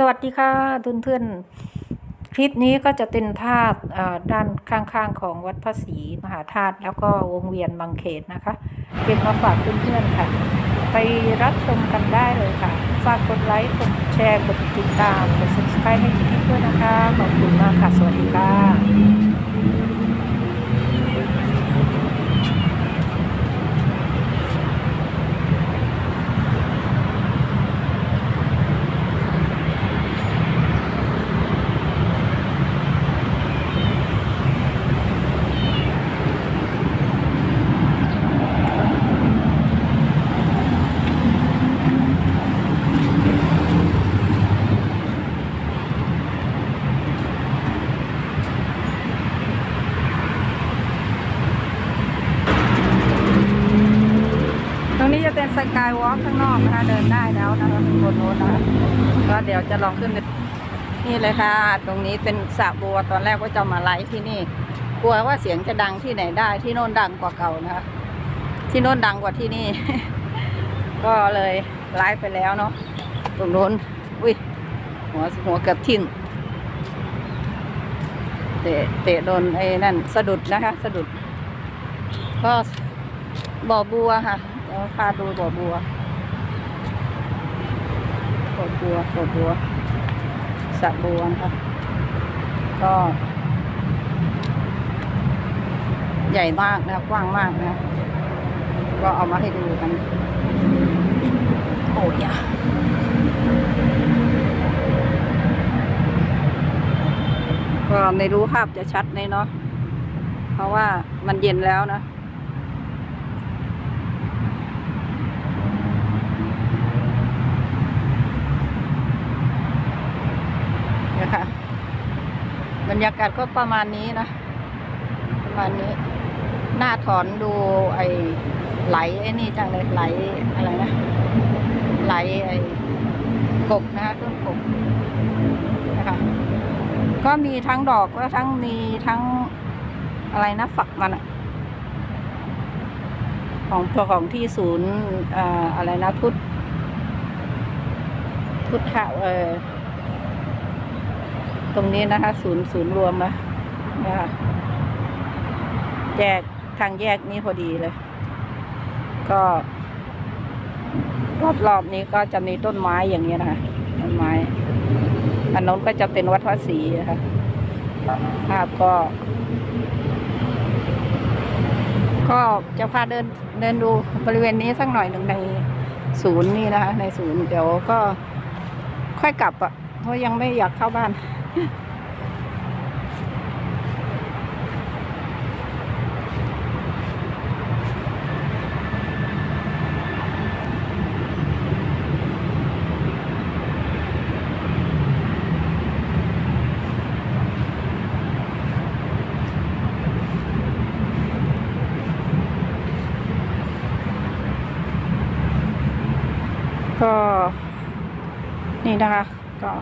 สวัสดีค่ะทุนเพื่อนๆคลิปนี้ก็จะเป็นธาตุเอ่อด้านข้างๆ ของวัดพระศรีมหาธาตุแล้วก็วงเวียนบางเขตนะคะ เก็บมาฝากเพื่อนๆค่ะ ไปรับชมกันได้เลยค่ะ ฝากกดไลค์กดแชร์กดติดตามกด subscribe ให้คลิปด้วยนะคะ ขอบคุณมากค่ะ สวัสดีค่ะ สกายวอล์กข้างนอกนะคะเดินได้แล้วนะคะบนโน้นนะก็เดี๋ยวจะลองขึ้นไปนี่เลยค่ะ ตรงนี้เป็นสระบัวตอนแรกก็จะมาไลฟ์ที่นี่ กลัวว่าเสียงจะดังที่ไหนได้ที่โน่นดังกว่าเก่านะคะ ที่โน่นดังกว่าที่นี่ ก็เลยไลฟ์ไปแล้วเนาะตรงโน้นอุ้ยหัวหัวเกือบทิ่มเตะเตะโดนไอ้นั่นสะดุดนะคะ สะดุด ก็บ่อบัวค่ะ พาดูบ่อบัวบ่อบัวบ่อบัวสระบัวนะคะก็ใหญ่มากนะกว้างมากนะ ก็เอามาให้ดูกัน โอ้ยก็ไม่รู้ภาพจะชัดไหมเนาะ เพราะว่ามันเย็นแล้วนะ เนี่ยค่ะ บรรยากาศก็ประมาณนี้นะ ประมาณนี้ หน้าถอนดูไอ้ไหลไอ้นี่จังเลยไหลอะไรนะ ไหลไอ้กบนะคะต้นกบนะคะก็มีทั้งดอกแล้วทั้งมีทั้งอะไรนะฝักมันอะของตัวของที่ศูนย์อะไรนะพุทธพุทธะเออ ตรงนี้นะคะ ศูนย์ศูนย์รวมนะนะคะแยกทางแยกนี้พอดีเลย ก็รอบๆนี้ก็จะมีต้นไม้อย่างเงี้ยนะคะต้นไม้อันนู้นก็จะเป็นวัดพระศรีนะคะภาพก็ ก็จะพาเดินเดินดูบริเวณนี้สักหน่อยหนึ่งในศูนย์นี่นะคะในศูนย์เดี๋ยวก็ค่อยกลับอะเพราะยังไม่อยากเข้าบ้าน ก็นี่นะคะก็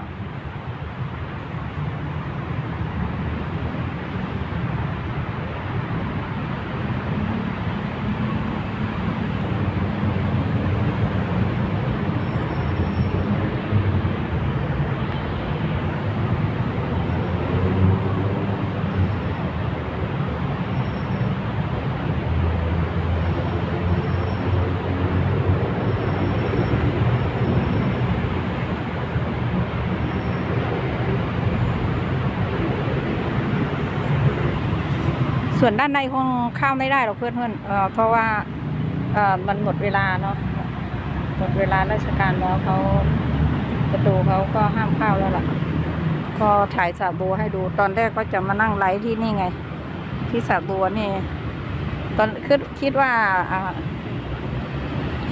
ส่วนด้านในคงเข้าไม่ได้หรอกเพื่อนเพื่อนเอ่อเพราะว่าเอ่อมันหมดเวลาเนาะหมดเวลาราชการแล้วเขาประตูเขาก็ห้ามเข้าแล้วล่ะก็ถ่ายสระบัวให้ดู ตอนแรกก็จะมานั่งไลฟ์ที่นี่ไง ที่สระบัวนี่ ตอนคิดคิดว่าอ่า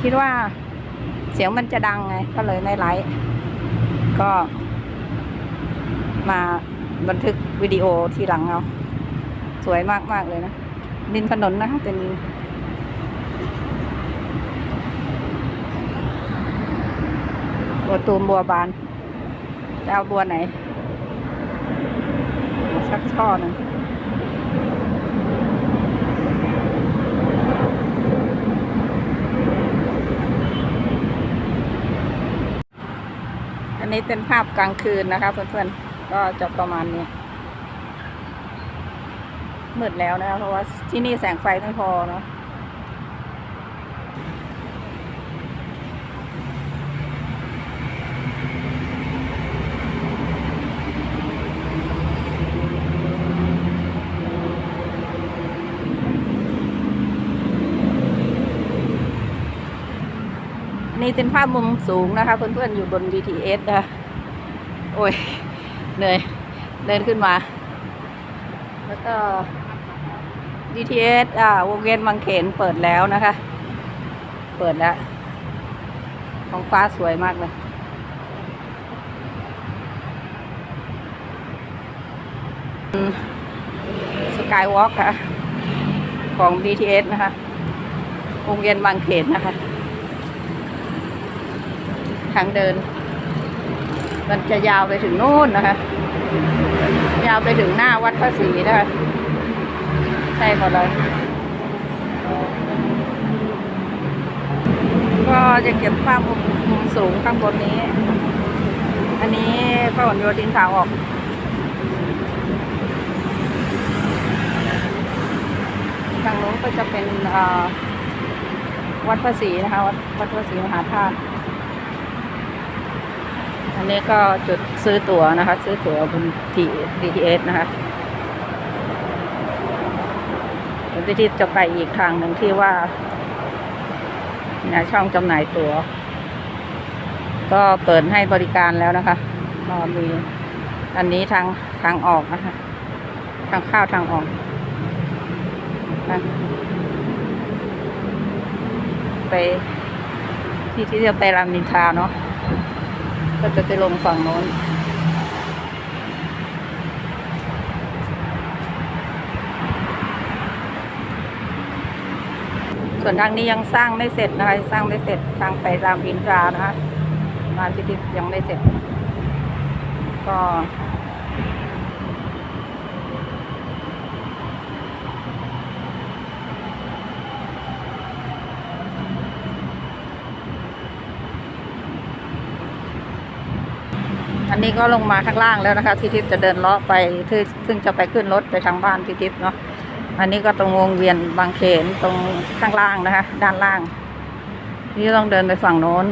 คิดว่าเสียงมันจะดังไง ก็เลยในไลฟ์ก็มาบันทึกวิดีโอทีหลังเอา สวยมากมากเลยนะริมถนนนะคะเป็นบัวตูมบัวบานจะเอาบัวไหนสักช่อหนึ่งอันนี้เป็นภาพกลางคืนนะคะเพื่อนๆ ก็จะประมาณนี้ มืดแล้วนะคะเพราะว่าที่นี่แสงไฟไม่พอเนาะนี่เป็นภาพมุมสูงนะคะ เพื่อนๆอยู่บน BTS นะโอ้ยเหนื่อยเดินขึ้นมา แล้วก็ BTS อ่าวงเวียนบางเขนเปิดแล้วนะคะ เปิดแล้วท้องฟ้าสวยมากเลยสกายวอล์กค่ะ ของ BTS นะคะวงเวียนบางเขนนะคะ ทางเดิน มันจะยาวไปถึงนู่นนะคะ ยาวไปถึงหน้าวัดพระศรีนะคะ ช่หมดเลย ก็จะเก็บภาพมุมมุมสูงข้างบนนี้ อันนี้พระหลโยธินขาออกทางโน้นก็จะเป็นวัดพระศรีนะคะ วัดพระศรีมหาธาตุอันนี้ก็จุดซื้อตั๋วนะคะ ซื้อตั๋วบนที BTS นะคะ เดี๋ยวที่จะไปอีกทางหนึ่งที่ว่าเนี่ยช่องจำหน่ายตั๋ว ก็เปิดให้บริการแล้วนะคะก็มีอันนี้ทางทางออกนะคะ ทางเข้าทางออกไปที่ที่จะไปรามินทาเนาะก็จะไปลงฝั่งโน้น ส่วนทางนี้ยังสร้างไม่เสร็จนะคะสร้างไม่เสร็จทางไปรามอินทรานะคะงานพิธียังไม่เสร็จ ก็อันนี้ก็ลงมาข้างล่างแล้วนะคะ ที่ทิพย์จะเดินเลาะไปที่ซึ่งจะไปขึ้นรถไปทางบ้านที่ทิพย์เนาะ อันนี้ก็ตรงวงเวียนบางเขนตรงข้างล่างนะคะ ด้านล่าง นี่ต้องเดินไปฝั่งโน้น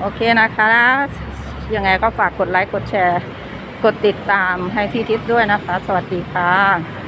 โอเคนะคะ ยังไงก็ฝากกดไลค์ กดแชร์ กดติดตามให้ที่ทิพย์ด้วยนะคะ สวัสดีค่ะ